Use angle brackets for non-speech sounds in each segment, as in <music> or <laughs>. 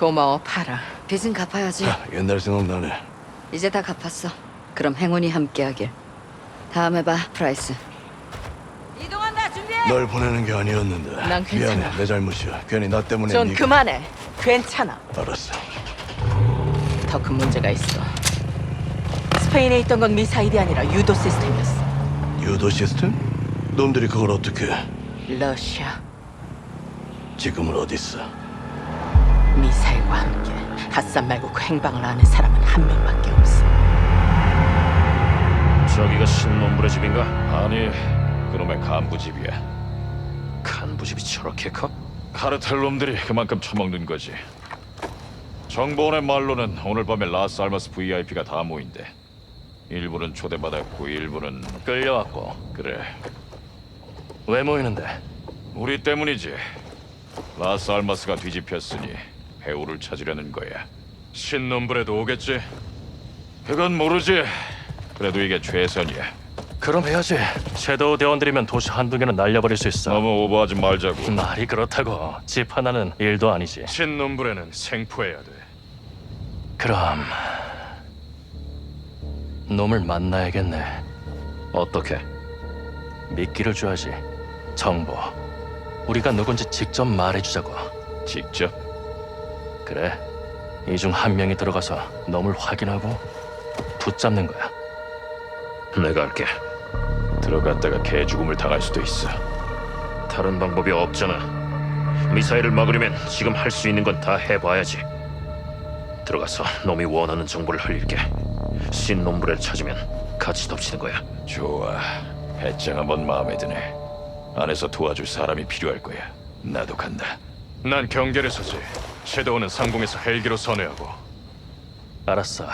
고마워 파라. 빚은 갚아야지. 아, 옛날 생각나네. 이제 다 갚았어. 그럼 행운이 함께하길. 다음에 봐, 프라이스. 이동한다, 준비해. 널 보내는 게 아니었는데. 난 괜찮아. 미안해, 내 잘못이야. 괜히 나 때문에 존 네가- 그만해. 괜찮아. 알았어. 더 큰 문제가 있어. 스페인에 있던 건 미사일이 아니라 유도 시스템이었어. 유도 시스템? 놈들이 그걸 어떻게? 러시아 지금은 어디 있어? 미사일과 함께 핫산 말고 그 행방을 아는 사람은 한 명밖에 없어. 저기가 신놈불의 집인가? 아니, 그놈의 간부 집이야. 간부 집이 저렇게 커? 카르텔 놈들이 그만큼 처먹는 거지. 정보원의 말로는 오늘 밤에 라스 알마스 VIP가 다 모인대. 일부는 초대받았고 일부는 끌려왔고. 그래. 왜 모이는데? 우리 때문이지. 라스 알마스가 뒤집혔으니 배우를 찾으려는 거야. 신놈불에도 오겠지? 그건 모르지. 그래도 이게 최선이야. 그럼 해야지. 섀도우 대원들이면 도시 한두 개는 날려버릴 수 있어. 너무 오버하지 말자고. 말이 그렇다고. 집 하나는 일도 아니지. 신놈불에는 생포해야 돼. 그럼 놈을 만나야겠네. 어떻게? 미끼를 줘야지. 정보. 우리가 누군지 직접 말해주자고. 직접? 그래. 이 중 한 명이 들어가서 놈을 확인하고 붙잡는 거야. 내가 할게. 들어갔다가 개 죽음을 당할 수도 있어. 다른 방법이 없잖아. 미사일을 막으려면 지금 할 수 있는 건 다 해봐야지. 들어가서 놈이 원하는 정보를 흘릴게. 신놈불을 찾으면 같이 덮치는 거야. 좋아. 배짱 한번 마음에 드네. 안에서 도와줄 사람이 필요할 거야. 나도 간다. 난 경계를 서지. 섀도우는 상공에서 헬기로 선회하고. 알았어.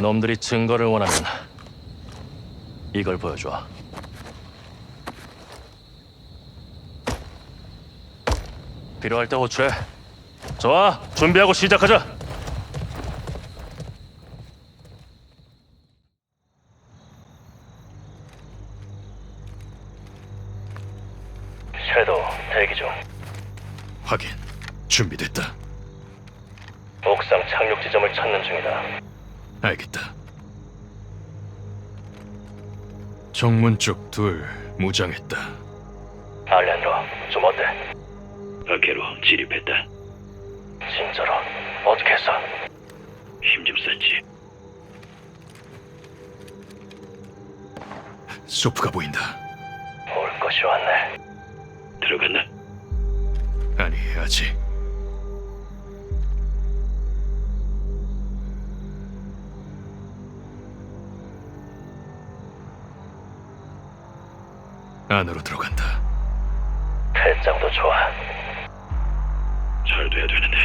놈들이 증거를 원하면 이걸 보여줘. 필요할 때 호출해. 좋아, 준비하고 시작하자. 섀도우 대기 중. 확인. 준비됐다. 옥상 착륙 지점을 찾는 중이다. 알겠다. 정문 쪽 둘 무장했다. 알렌드로 좀 어때? 어깨로 진입했다. 진짜로 어떻게 했어? 힘 좀 썼지. 소프가 보인다. 올 것이 왔네. 들어갔나? 아니 아직. 안으로 들어간다. 배짱도 좋아. 잘 돼야 되는데.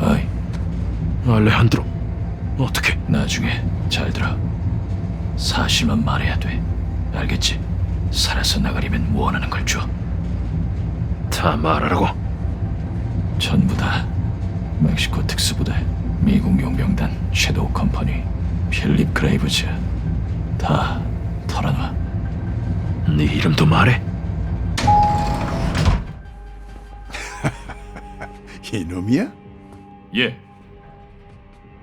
아이, 알레한드로, 어떻게? 나중에 잘 들어. 사실만 말해야 돼. 알겠지? 살아서 나가려면 원하는 걸 줘. 다 말하라고. 전부 다. 멕시코 특수부대, 미국 용병단, 섀도우 컴퍼니, 필립 그레이브즈. 다 털어놔. 네 이름도 말해. <laughs> 이놈이야? 예,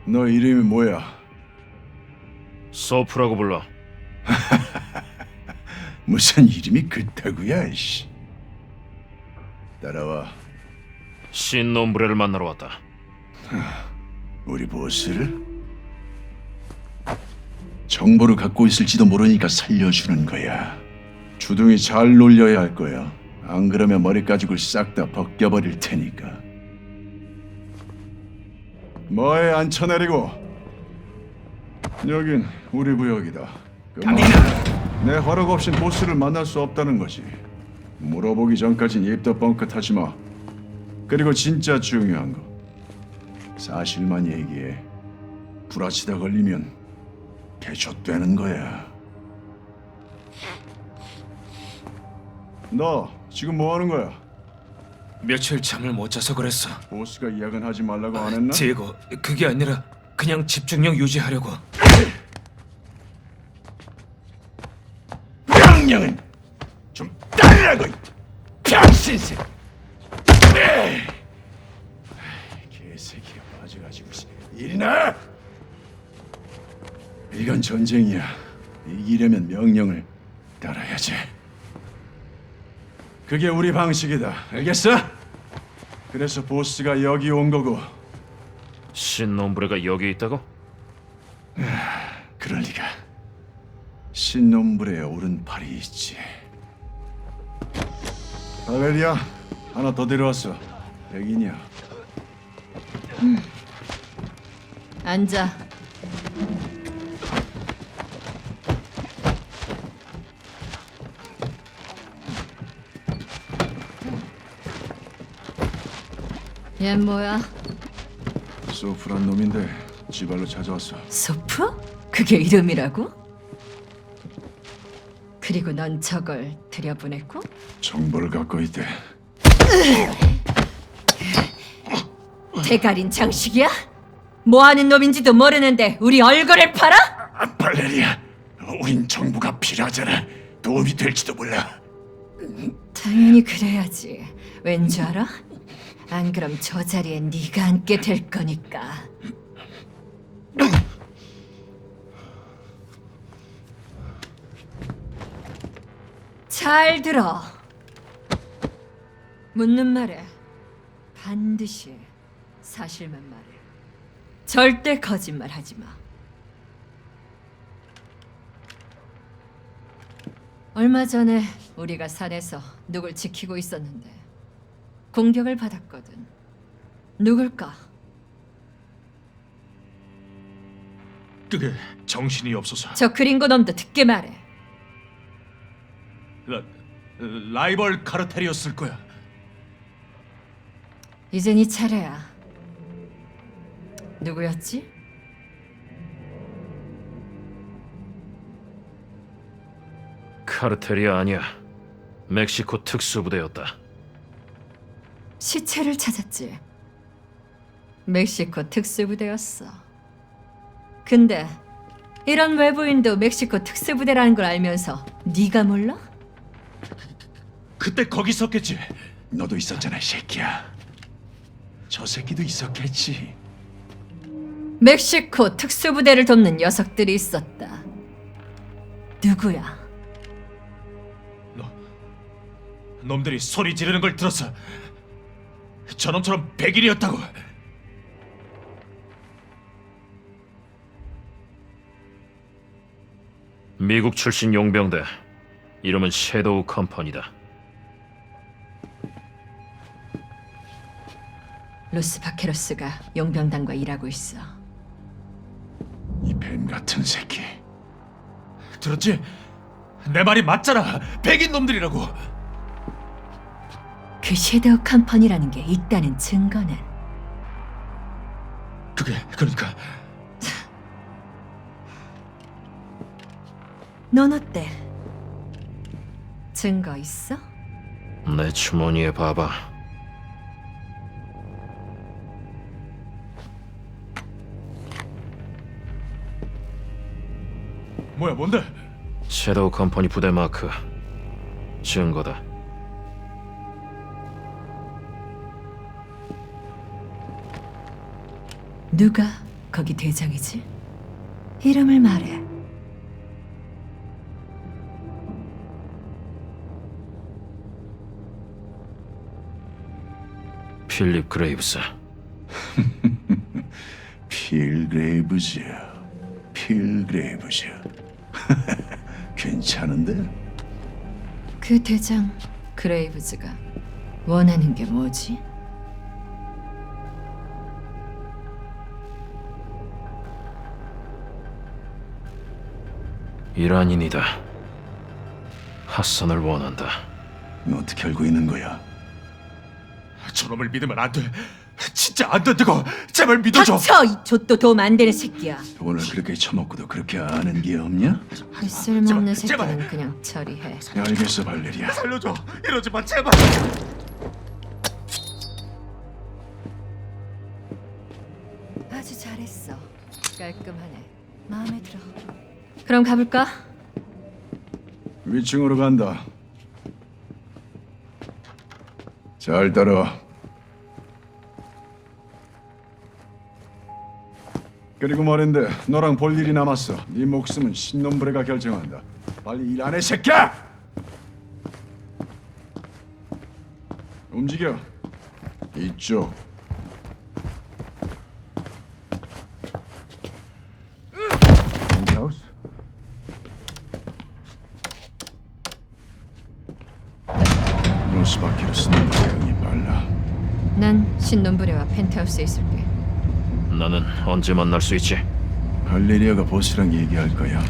너 이름이 뭐야? 소프라고 불러. <laughs> 무슨 이름이 그따구야, 씨. 따라와. 신놈브레를 만나러 왔다. 우리 보스를? 정보를 갖고 있을지도 모르니까 살려주는 거야. 주둥이 잘 놀려야 할 거야. 안 그러면 머리 가죽을 싹 다 벗겨버릴 테니까. 뭐에 앉혀내리고? 여긴 우리 구역이다. 그만. 내 허락 없인 보스를 만날 수 없다는 거지. 물어보기 전까진 입도 뻥끗하지 마. 그리고 진짜 중요한 거. 사실만 얘기해. 불아치다 걸리면 개젖되는 거야. 너 지금 뭐 하는 거야? 며칠 잠을 못 자서 그랬어. 보스가 야근하지 말라고 안 했나? 디에고, 그게 아니라 그냥 집중력 유지하려고. 명령은 좀 따르라고 이 병신새 네. 개새끼가 빠져가지고 씨. 일이나 이건 전쟁이야 이기려면 명령을 따라야지 그게 우리 방식이다 알겠어? 그래서 보스가 여기 온 거고 신놈브레가 여기 있다고? 그럴 리가. 신놈불에 오른팔이 있지. 발레리아 하나 더 데려왔어. 백이냐? 앉아. 얘 뭐야? 소프란 놈인데 지발로 찾아왔어. 소프? 그게 이름이라고? 그리고 넌 저걸 들여보냈고? 정보를 갖고 있대. 대가린 장식이야? 뭐 하는 놈인지도 모르는데 우리 얼굴을 팔아? 아, 발레리아, 우린 정보가 필요하잖아. 도움이 될지도 몰라. 당연히 그래야지. 왠 줄 알아? 안 그럼 저 자리에 네가 앉게 될 거니까. 잘 들어. 묻는 말에 반드시 사실만 말해. 절대 거짓말 하지 마. 얼마 전에 우리가 산에서 누굴 지키고 있었는데 공격을 받았거든. 누굴까? 그게 정신이 없어서 저 그린고 놈도 듣게 말해. 라, 라이벌 카르텔이었을 거야. 이제 네 차례야. 누구였지? 카르텔이 아니야. 멕시코 특수부대였다. 시체를 찾았지. 멕시코 특수부대였어. 근데 이런 외부인도 멕시코 특수부대라는 걸 알면서 네가 몰라? 그때 거기 있었겠지. 너도 있었잖아, 이 새끼야. 저 새끼도 있었겠지. 멕시코 특수부대를 돕는 녀석들이 있었다. 누구야? 놈들이 소리 지르는 걸 들었어. 저놈처럼 백일이었다고. 미국 출신 용병대. 이름은 섀도우 컴퍼니다. 로스 바케로스가 용병단과 일하고 있어. 이 뱀 같은 새끼. 들었지? 내 말이 맞잖아. 백인 놈들이라고. 그 섀도우 컴퍼니라는 게 있다는 증거는 그게 그러니까 넌 어때? 증거 있어? 내 주머니에 봐봐. 뭐야 뭔데? 섀도우 컴퍼니 부대 마크. 증거다. 누가 거기 대장이지? 이름을 말해. 필립 그레이브스. <laughs> 필그레이브즈. 필그레이브즈. <laughs> 괜찮은데? 그 대장 그레이브즈가 원하는 게 뭐지? 이란인이다. 핫선을 원한다. 너 어떻게 알고 있는 거야? 저놈을 믿으면 안 돼. 진짜 안 된다고. 제발 믿어줘. 닥쳐! 이 좆도 도움 안 되는 새끼야. 돈을 그렇게 처먹고도 그렇게 아는 게 없냐? 이 쓸모없는 제발. 새끼는 그냥 처리해. 야, 알겠어, 발레리아. 살려줘. 이러지 마 제발. 아주 잘했어. 깔끔하네. 마음에 들어. 그럼 가볼까? 위층으로 간다. 잘 따라와. 그리고 말인데 너랑 볼 일이 남았어. 네 목숨은 신놈브레가 결정한다. 빨리 일 안 해, 새끼야! 움직여. 이쪽. 펜트하우스. 노 스바퀴로 쓰는 모양이 빨라. 난 신놈부레와 펜트하우스에 있을게. 나는 언제 만날 수 있지? 발레리아가 보스랑 얘기할 거야.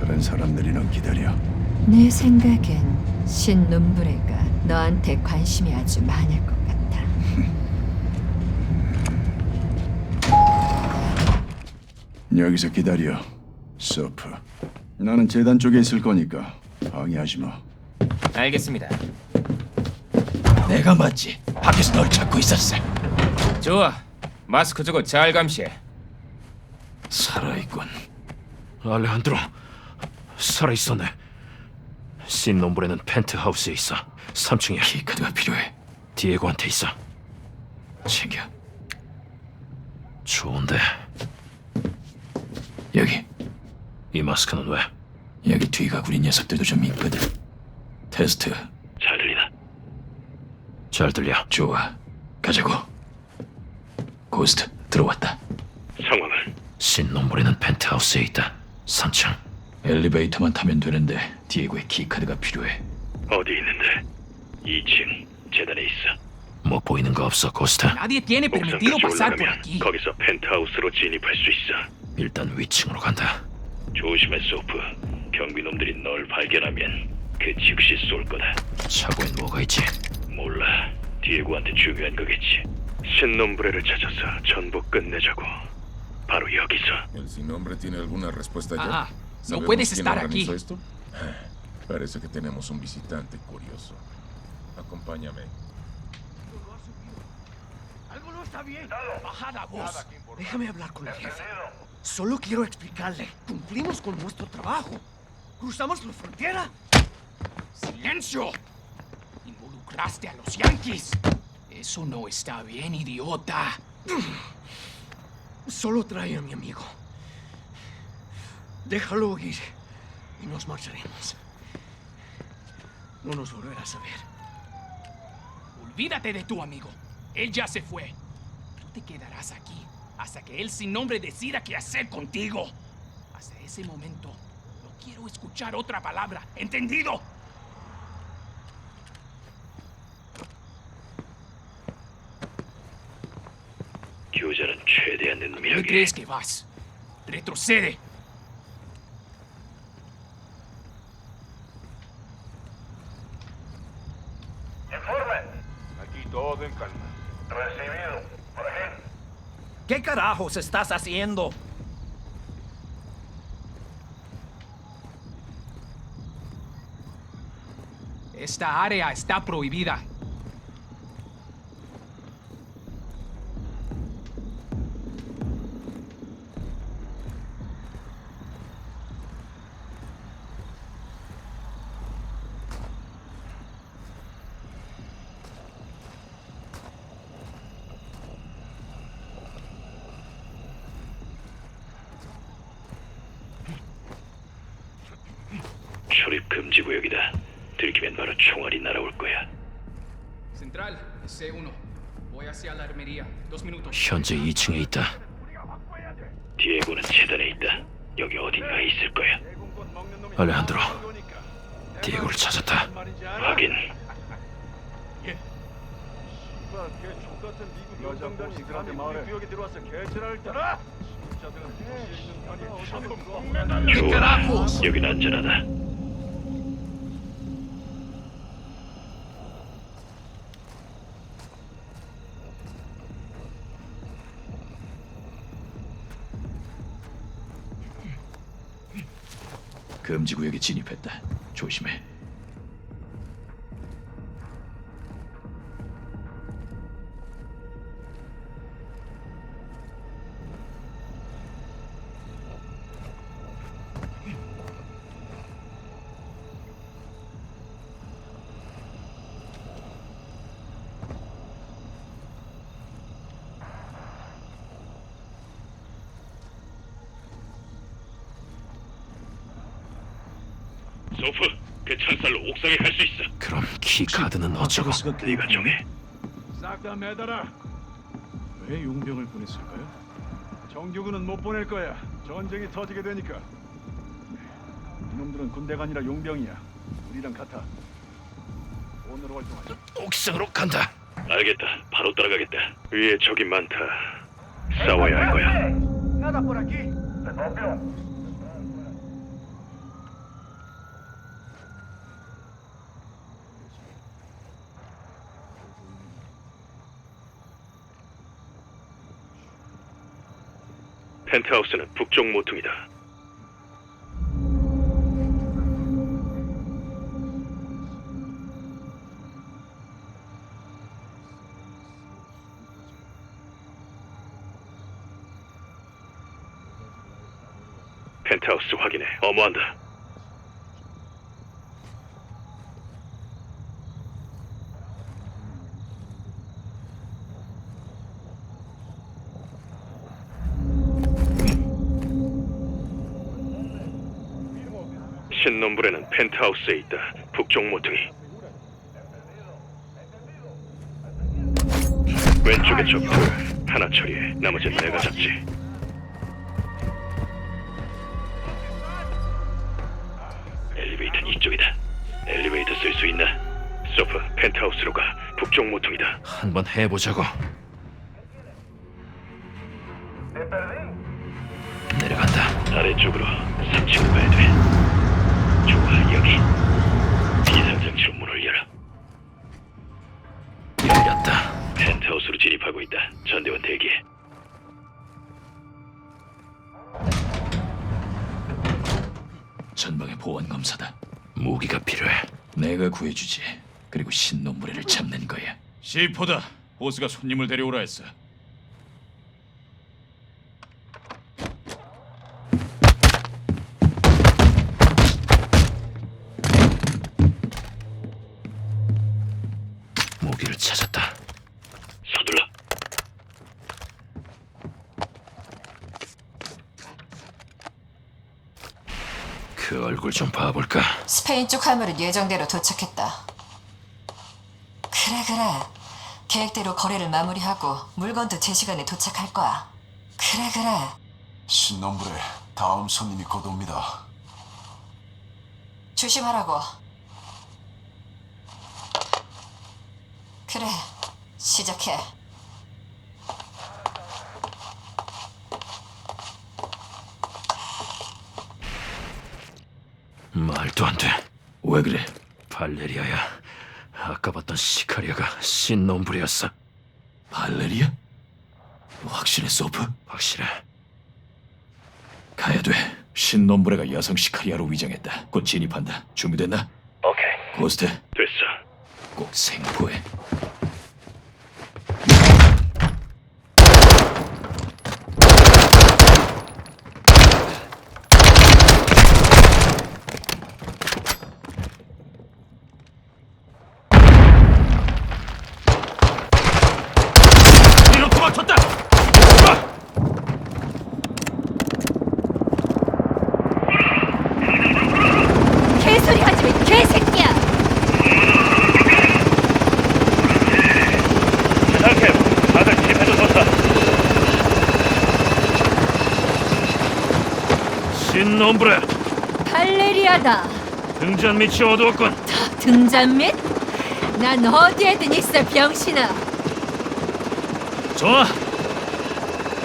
다른 사람들이랑 기다려. 내 생각엔 신놈부레가 너한테 관심이 아주 많을 것 같아. <laughs> 여기서 기다려. 서프. 나는 재단 쪽에 있을 거니까 방해하지 마. 알겠습니다. 내가 맞지. 밖에서 널 찾고 있었어. 좋아. 마스크 주고 잘 감시해. 살아있군. 알레한드로 살아있었네. 신놈브레는 펜트하우스에 있어. 3층이야. 키카드가 필요해. 디에고한테 있어. 챙겨. 좋은데 여기. 이 마스크는 왜? 여기 뒤가 구린 녀석들도 좀 있거든. 테스트. 잘 들리나? 잘 들려. 좋아. 가자고. 고스트 들어왔다. 상황은? 신놈브레는 펜트하우스에 있다. 3층. 엘리베이터만 타면 되는데 디에고의 키카드가 필요해. 어디 있는데? 2층 재단에 있어. 뭐 보이는 거 없어, 고스트? Nadie tiene permitido pasar por aquí. 거기서 펜트하우스로 진입할 수 있어. 일단 위층으로 간다. 조심해, 소프. 경비놈들이 널 발견하면 그 즉시 쏠 거다. 차고엔 뭐가 있지? 몰라. 디에고한테 중요한 거겠지. 신놈브레를 찾아서 전부 끝내자고. 바로 여기서. ¿El sin nombre tiene alguna respuesta ya? Ah, no ¿Sabemos puedes quién estar organizó <laughs> aquí. esto? Parece que tenemos un visitante curioso. Acompáñame. Algo no está bien. Baja la voz. Déjame hablar con el jefe. Solo quiero explicarle. Cumplimos con nuestro trabajo. Cruzamos la frontera. ¡Silencio! Involucraste a los yanquis. Eso no está bien, idiota. Solo trae a mi amigo. Déjalo ir y nos marcharemos. No nos volverás a ver. Olvídate de tu amigo. Él ya se fue. Tú te quedarás aquí hasta que él sin nombre decida qué hacer contigo. Hasta ese momento, no quiero escuchar otra palabra. ¿Entendido? ¿Dónde crees que vas? ¡Retrocede! informe Aquí todo en calma. Recibido. Por aquí. ¿Qué carajos estás haciendo? Esta área está prohibida. 금지 구역이다. 들키면 바로 총알이 날아올 거야. Central, C1. Voy hacia la armería. Dos minutos. 현재 2층에 있다. 디에고는 재단에 있다. 여기 어딘가에 있을 거야. 알레한드로, 디에고를 찾았다. 확인. 좋아, 여긴 안전하다. 금지 구역에 진입했다. 조심해. 소프, 그 창살로 옥상에 갈 수 있어. 그럼 키 카드는 어쩌고? 네가 정해. 싹 다 매달아. 왜 용병을 보냈을까요? 정규군은 못 보낼 거야. 전쟁이 터지게 되니까. 이놈들은 군대가 아니라 용병이야. 우리랑 같아. 오늘 활동하자. 옥상으로 간다. 알겠다. 바로 따라가겠다. 위에 적이 많다. 싸워야 할 거야. Nada por aquí. 펜트하우스는 북쪽 모퉁이다. 펜트하우스 확인해. 어머한다. 신놈불에는 펜트하우스에 있다. 북쪽 모퉁이. 왼쪽에 적들 하나 처리해. 나머지는 내가 잡지. 엘리베이터는 이쪽이다. 엘리베이터 쓸 수 있나? 소프, 펜트하우스로 가. 북쪽 모퉁이다. 한번 해보자고. 내려간다. 아래쪽으로 3층 가야 돼. 여기. 비상장치로 문을 열어. 열렸다. 펜트하우스로 진입하고 있다. 전대원 대기해. 전방의 보안 검사다. 무기가 필요해. 내가 구해주지. 그리고 신놈무리를 잡는 거야. 시포다. 보스가 손님을 데려오라 했어. 스페인 쪽 화물은 예정대로 도착했다. 그래 그래. 계획대로 거래를 마무리하고 물건도 제 시간에 도착할 거야. 그래 그래. 신놈불에 다음 손님이 곧 옵니다. 조심하라고. 그래. 시작해. 말도 안 돼. 왜 그래? 발레리아야. 아까 봤던 시카리아가 신놈불이었어. 발레리아? 확실해, 소프? 확실해. 가야 돼. 신놈브레가 여성 시카리아로 위장했다. 곧 진입한다. 준비됐나? 오케이. 고스트, 됐어. 꼭 생포해. 이런 도망쳤다. 개소리 하지 마, 개새끼야! 생각해. 다들 집에도 뒀다. 신놈불에 발레리아다. 등잔 밑이 어두웠군. 등잔 밑? 난 어디에든 있어, 병신아. 좋아.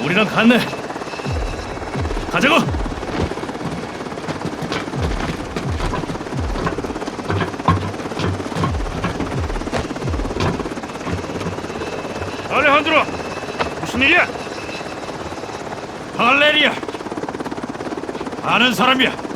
우리랑 갔네. 가자고. 알레한드로 무슨 일이야? 발레리아. 아는 사람이야.